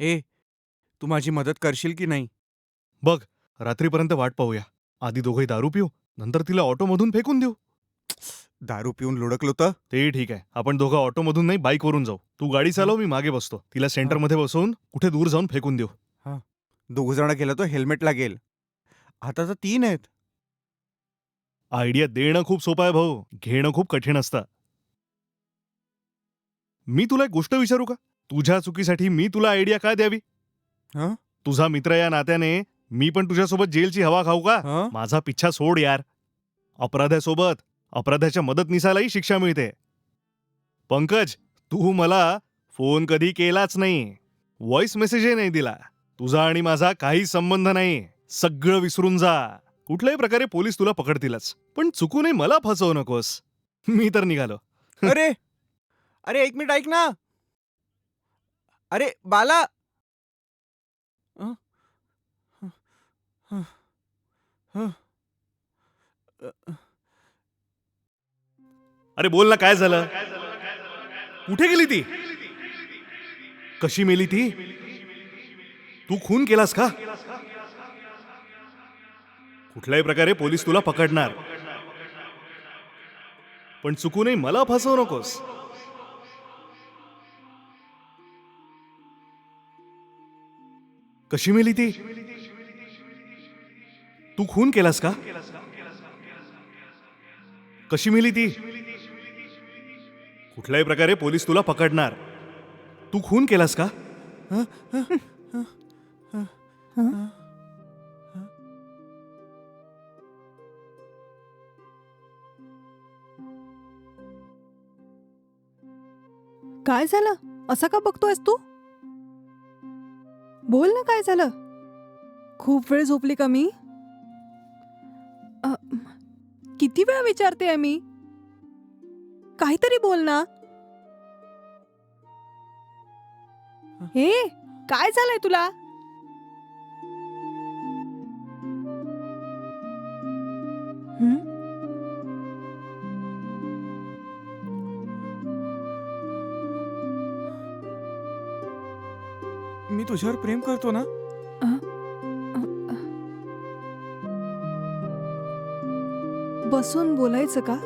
ए तू माझी मदत करशील की नाही? बघ रात्रीपर्यंत वाट पाहूया. आधी दोघंही दारू पिऊ नंतर तिला ऑटोमधून फेकून देऊ. दारू पिऊन लुडकलो तर? ते ठीक आहे. आपण दोघं ऑटोमधून नाही बाईकवरून जाऊ. तू गाडी चालव मी मागे बसतो. तिला सेंटरमध्ये बसवून कुठे दूर जाऊन फेकून देऊ. दोघ जण गेलं तर हेल्मेट लागेल. आता तर तीन आहेत. आयडिया देणं खूप सोपं आहे भाऊ. घेणं खूप कठीण असतं. मी तुला एक गोष्ट विचारू का? तुझ्या चुकीसाठी मी तुला आयडिया काय द्यावी? हं? तुझा मित्र या नात्याने मी पण तुझ्यासोबत जेलची हवा खाऊ का? हं? माझा पिच्छा सोड यार. अपराध्यासोबत अपराध्याच्या मदतनीसालाही शिक्षा मिळते. पंकज तू मला फोन कधी केलाच नाही. व्हॉइस मेसेजही नाही दिला. तुझा आणि माझा काही संबंध नाही. सगळं विसरून जा. कुठल्याही प्रकारे पोलीस तुला पकडतीलच. पण चुकूनही मला फसवू नकोस. मी तर निघालो. अरे! अरे एक मिनिट ऐक ना. अरे बाला अं? हं. हं. हं. अरे बोल ना काय झालं कुठे गेली ती कशी मेली ती तू खून केलास का कुठल्याही प्रकारे पोलीस तुला पकडणार पण चुकूनही मला फसवू नकोस कशी मेली ती? तू खून केलास का? कशी मेली ती? कुठल्याही प्रकारे पोलीस तुला पकडणार. तू खून केलास का? काय झालं? असं का बघतोयस तू? बोल ना काय झालं? खूप वेळ झोपली का मी? अ, किती वेळा विचारते मी? काहीतरी बोल ना. हे काय झालंय तुला? मी तुझ्यावर प्रेम करतो ना? बसून बोलायचं का?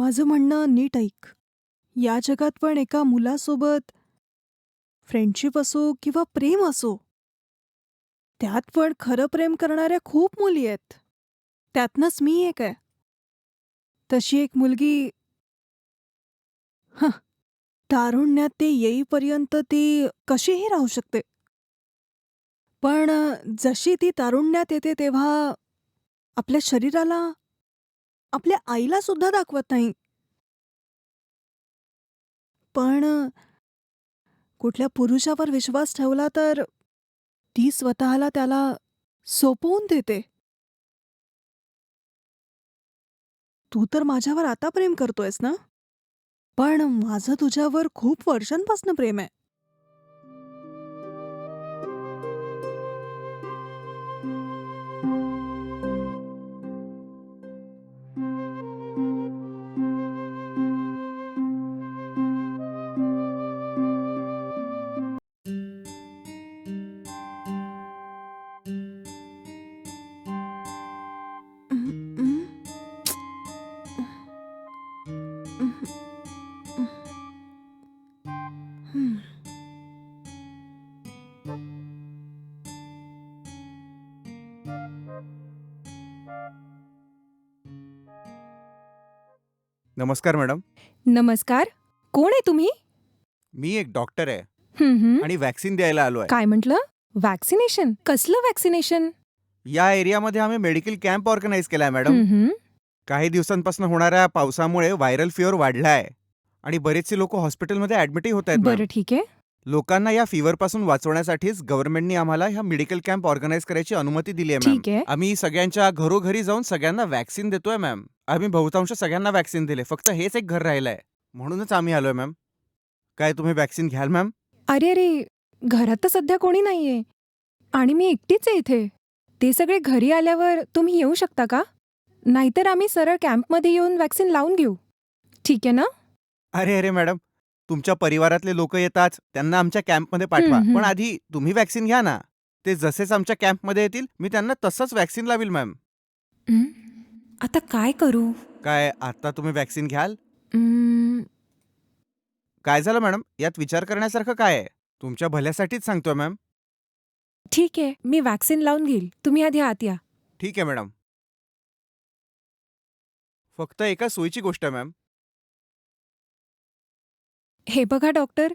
माझं म्हणणं नीट ऐक. या जगात पण एका मुलासोबत फ्रेंडशिप असो किंवा प्रेम असो त्यात पण खरं प्रेम करणाऱ्या खूप मुली आहेत. त्यातनंच मी एक आहे. तशी एक मुलगी हं, तारुण्यात ते येईपर्यंत ती कशीही राहू शकते. पण जशी ती तारुण्यात येते तेव्हा आपल्या शरीराला आपल्या आईला सुद्धा दाखवत नाही. पण कुठल्या पुरुषावर विश्वास ठेवला तर ती स्वतःला त्याला सोपवून देते. तू तर माझ्यावर आता प्रेम करतोयस ना? पण माझं तुझ्यावर खूप वर्षांपासून प्रेम आहे. नमस्कार मॅडम. नमस्कार. कोण आहे तुम्ही? मी एक डॉक्टर आहे. हं, हं. आणि वॅक्सिन द्यायला आलो आहे काय म्हंटल? वॅक्सिनेशन? कसलं वॅक्सिनेशन? या एरियामध्ये आम्ही मेडिकल कॅम्प ऑर्गनाईज केलाय मॅडम. काही दिवसांपासून होणाऱ्या पावसामुळे व्हायरल फिवर वाढलाय. आणि बरेचसे लोक हॉस्पिटलमध्ये ऍडमिटही होत आहेत बरं मॅम. ठीक आहे. लोकांना या फिवर पासून वाचवण्यासाठीच गव्हर्नमेंटनी आम्हाला ह्या मेडिकल कॅम्प ऑर्गनाईज करायची अनुमती दिली आहे मॅम. ठीक आहे. आम्ही सगळ्यांच्या घरोघरी जाऊन सगळ्यांना वॅक्सिन देतोय मॅम. आम्ही बहुतांश सगळ्यांना वॅक्सिन दिले. फक्त हेच एक घर राहिलंय. म्हणूनच आम्ही आलोय मॅम काय तुम्ही वॅक्सिन घ्याल मॅम अरे अरे घरात तर सध्या कोणी नाहीये. आणि मी एकटीच आहे इथे. ते सगळे घरी आल्यावर तुम्ही येऊ शकता का? नाहीतर आम्ही सरळ कॅम्पमध्ये येऊन वॅक्सिन लावून घेऊ. ठीक आहे ना? अरे अरे मॅडम तुमच्या परिवारातले लोक येतात. त्यांना आमच्या कॅम्पमध्ये पाठवा. हम्म, हम्म. पण आधी तुम्ही वॅक्सिन घ्या ना. ते जसेच आमच्या कॅम्पमध्ये येतील मी त्यांना तसंच वॅक्सिन लावील मॅम हं? आता काय करू? काय आता तुम्ही वॅक्सिन घ्याल? काय झालं मॅडम? यात विचार करण्यासारखं काय आहे? तुमच्या भल्यासाठीच सांगतोय मॅम. ठीक आहे मी वॅक्सिन लावून घेईल. तुम्ही आधी आत या. ठीक आहे मॅडम. फक्त एका सोयीची गोष्ट आहे मॅम. हे बघा डॉक्टर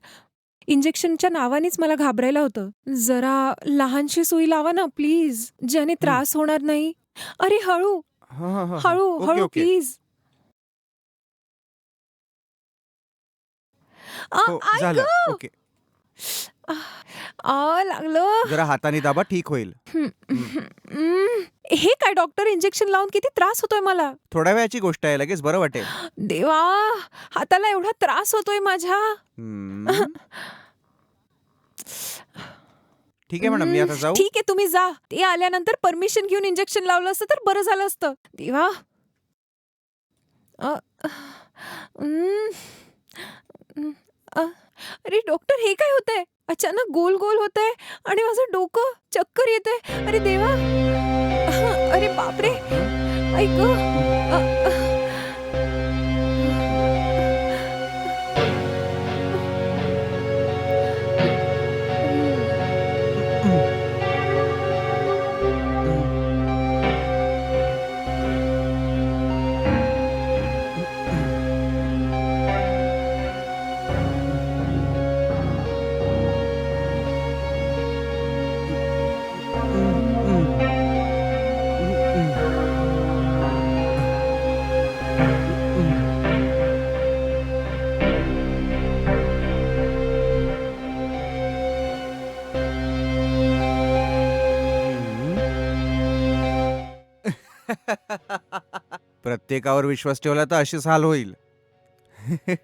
इंजेक्शनच्या नावानेच मला घाबरायला होतं. जरा लहानशी सुई लावा ना प्लीज. ज्याने त्रास होणार नाही. अरे हळू! हं, हं, हं, हं. हळू ओके, हळू ओके. प्लीज आ, हो आई झालं! ओके आ लागलं जरा हाताने दाबा ठीक होईल हं, हं. हे काय डॉक्टर इंजेक्शन लावून किती त्रास होतोय मला थोड्या वेळाची गोष्ट आहे लगेच बरं वाटेल देवा हाताला एवढा त्रास होतोय माझ्या हम्म. ठीक आहे मॅडम मी आता जाऊ. ठीक आहे तुम्ही जा. ते आल्यानंतर परमिशन घेऊन इंजेक्शन लावलं असतं तर बरं झालं असतं. देवा. अ, अ, अरे डॉक्टर हे काय होतंय? अचानक गोल गोल होतंय आणि माझं डोकं चक्कर येते अरे देवा. अरे बापरे. ऐक प्रत्येकावर विश्वास ठेवला तर अशीच हाल होईल.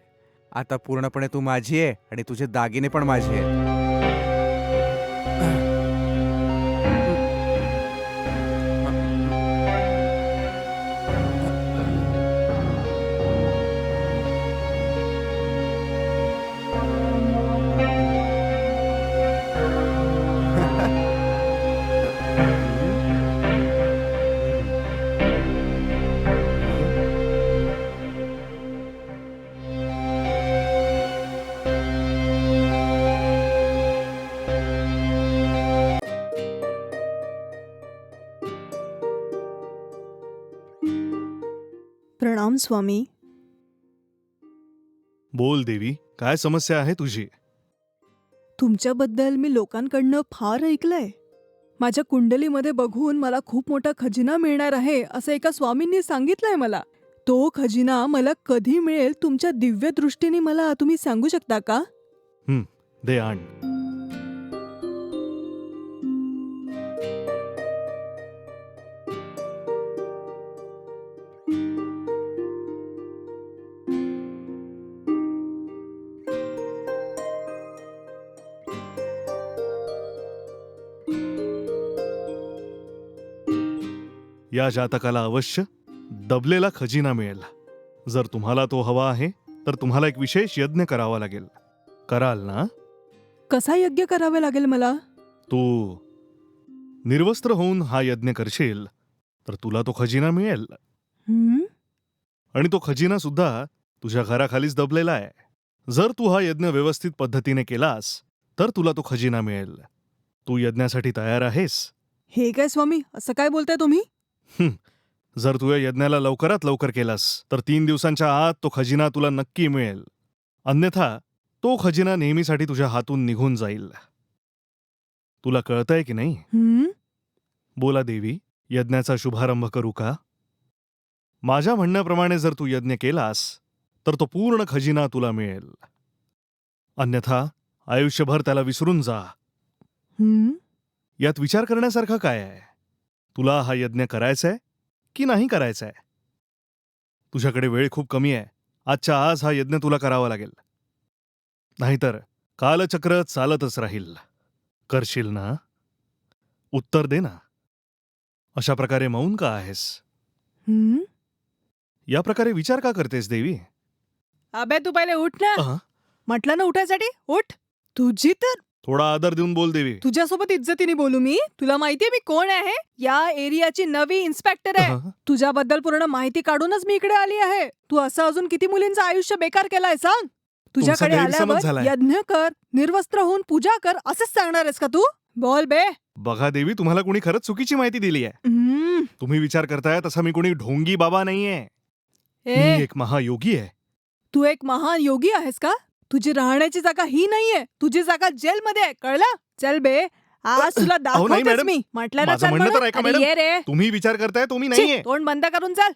आता पूर्णपणे तू माझी आहे आणि तुझे दागिने पण माझे आहेत. प्रणाम स्वामी. बोल देवी काय समस्या आहे तुझी? तुमच्याबद्दल मी लोकांकडनं फार ऐकलंय. माझ्या कुंडलीमध्ये बघून मला खूप मोठा खजिना मिळणार आहे असं एका स्वामींनी सांगितलंय मला. तो खजिना मला कधी मिळेल तुमच्या दिव्य दृष्टीने मला तुम्ही सांगू शकता का? दे आण. या जातकाला अवश्य दबलेला खजिना मिळेल. जर तुम्हाला तो हवा आहे तर तुम्हाला एक विशेष यज्ञ करावा लागेल. कराल ना? कसा यज्ञ करावे लागेल मला? तू निर्वस्त्र होऊन हा यज्ञ करशील तर तुला तो खजिना मिळेल. हं? आणि तो खजिना सुद्धा तुझ्या घराखालीच दबलेला आहे. जर तू हा यज्ञ व्यवस्थित पद्धतीने केलास तर तुला तो खजिना मिळेल. तू यज्ञासाठी तयार आहेस. हे काय स्वामी असं काय बोलताय तुम्ही? जर तू या यज्ञाला लवकरात लवकर केलास तर तीन दिवसांच्या आत तो खजिना तुला नक्की मिळेल. अन्यथा तो खजिना नेहमीसाठी तुझ्या हातून निघून जाईल. तुला कळतंय की नाही? हं? बोला देवी यज्ञाचा शुभारंभ करू का? माझ्या म्हणण्याप्रमाणे जर तू यज्ञ केलास तर तो पूर्ण खजिना तुला मिळेल. अन्यथा आयुष्यभर त्याला विसरून जा. हं? यात विचार करण्यासारखं काय आहे? तुला हा यज्ञ करायचाय की नाही करायचाय? तुझ्याकडे वेळ खूप कमी आहे. आजच्या आज हा यज्ञ तुला करावा लागेल. नाहीतर कालचक्र चालतच राहील. करशील ना? उत्तर दे ना. अशा प्रकारे मौन का आहेस? या प्रकारे विचार का करतेस देवी? अबे तू पहिले उठ ना. अहं. म्हटलं ना उठायसाठी? उठ. तुझी तर थोडा आदर देऊन बोल देवी. तुझ्यासोबत इज्जतीने बोलू मी? तुला माहितीये मी कोण आहे? या एरियाची नवी इन्स्पेक्टर आहे. तुझ्याबद्दल पूर्ण माहिती काढूनच मी इकडे आली आहे. तू असं अजून किती मुलींचं आयुष्य बेकार केलंय सांग? तुझ्याकडे आल्यावर. यज्ञ कर निर्वस्त्र होऊन पूजा कर असंच सांगणार आहेस का तू? बोल बे. बघा देवी तुम्हाला कोणी खरंच चुकीची माहिती दिली आहे. तुम्ही विचार करताय तसा मी कोणी ढोंगी बाबा नाहीये. एक महायोगी आहे. तू एक महान योगी आहेस का? तुझी राहण्याची जागा ही नाहीये. तुझी जागा जेलमध्ये आहे कळलं? चल बे. आज तुला अहो, नाही, दाखवतेच मॅडम. मी. म्हटलं ना माझं चल म्हणणं तर म्हणून. ऐका, अरे मॅडम. ये रे. तुम्ही विचार करताय तुम्ही छी, नाहीये. तोंड बंद करून चाल.